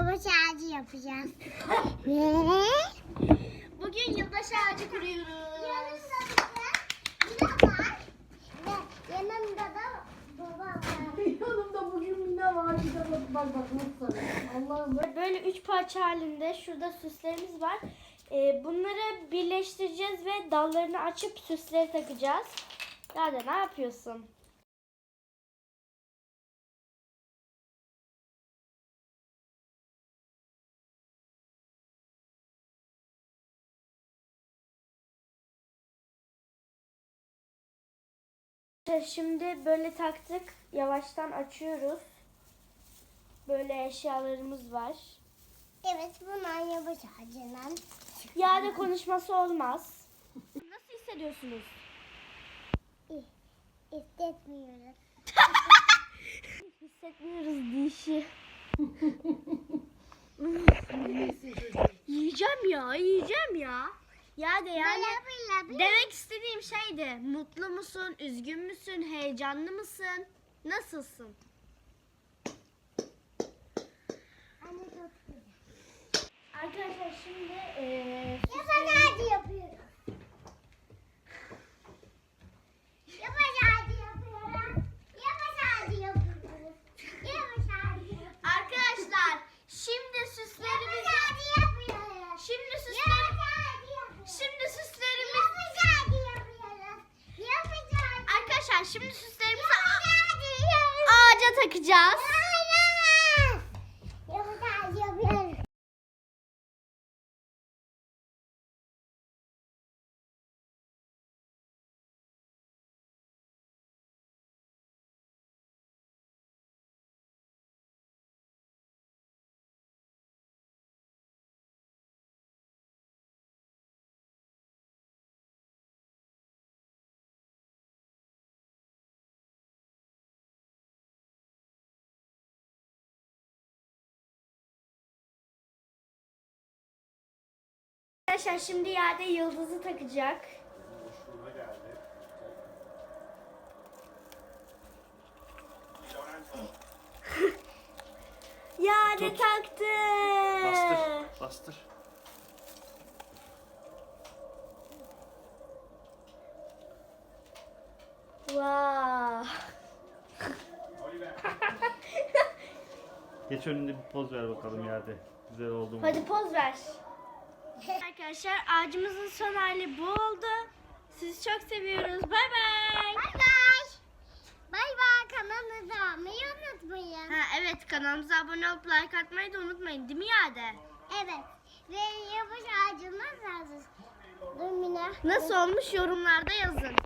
yavaş ağacı yapacağız. Ve Bugün yılbaşı ağacı kuruyoruz. yanımda da Mine var. Ve yanımda da baba var. Yanımda bugün Mina var. Bir de bak bak bak nasıl Allah'ım. Böyle üç parça halinde şurada süslerimiz var. Ee, bunları birleştireceğiz ve dallarını açıp süsleri takacağız. Nerede ne yapıyorsun? Şimdi böyle taktık. Yavaştan açıyoruz. Böyle eşyalarımız var. Evet bunlar yavaş ağacından. Yağda konuşması olmaz. Nasıl hissediyorsunuz? İstetmiyoruz. Hissetmiyoruz dişi. yiyeceğim ya, yiyeceğim ya. Yani böyle demek istediğim şeydi. Mutlu musun, üzgün müsün, heyecanlı mısın? Nasılsın? Arkadaşlar şimdi eee Yavaş ağacı yapıyoruz. Yavaş ağacı yapıyoruz. Yavaş ağacı yapıyoruz. Yavaş ağacı yapıyoruz. Arkadaşlar şimdi Yavaş süslerimizi ağacı yapıyoruz. şimdi Yavaş süsler ağacı yapıyoruz. şimdi süslerimiz Yavaş ağacı yapıyoruz. Yavaş ağacı. Arkadaşlar şimdi süslerimizi ağaca takacağız. Arkadaşlar şimdi yerde yıldızı takacak. Yerde Tut. taktı. Bastır. Bastır. Wow. Geç önünde bir poz ver bakalım yerde. Güzel oldu mu? Hadi poz ver. Arkadaşlar ağacımızın son hali bu oldu. Sizi çok seviyoruz. Bay bay. Bay bay. Bay bay kanalımıza abmeyi unutmayın. Ha evet kanalımıza abone olup like atmayı da unutmayın değil mi Yade? Evet. Ve yavaş ağacımız Mine. Nasıl olmuş yorumlarda yazın.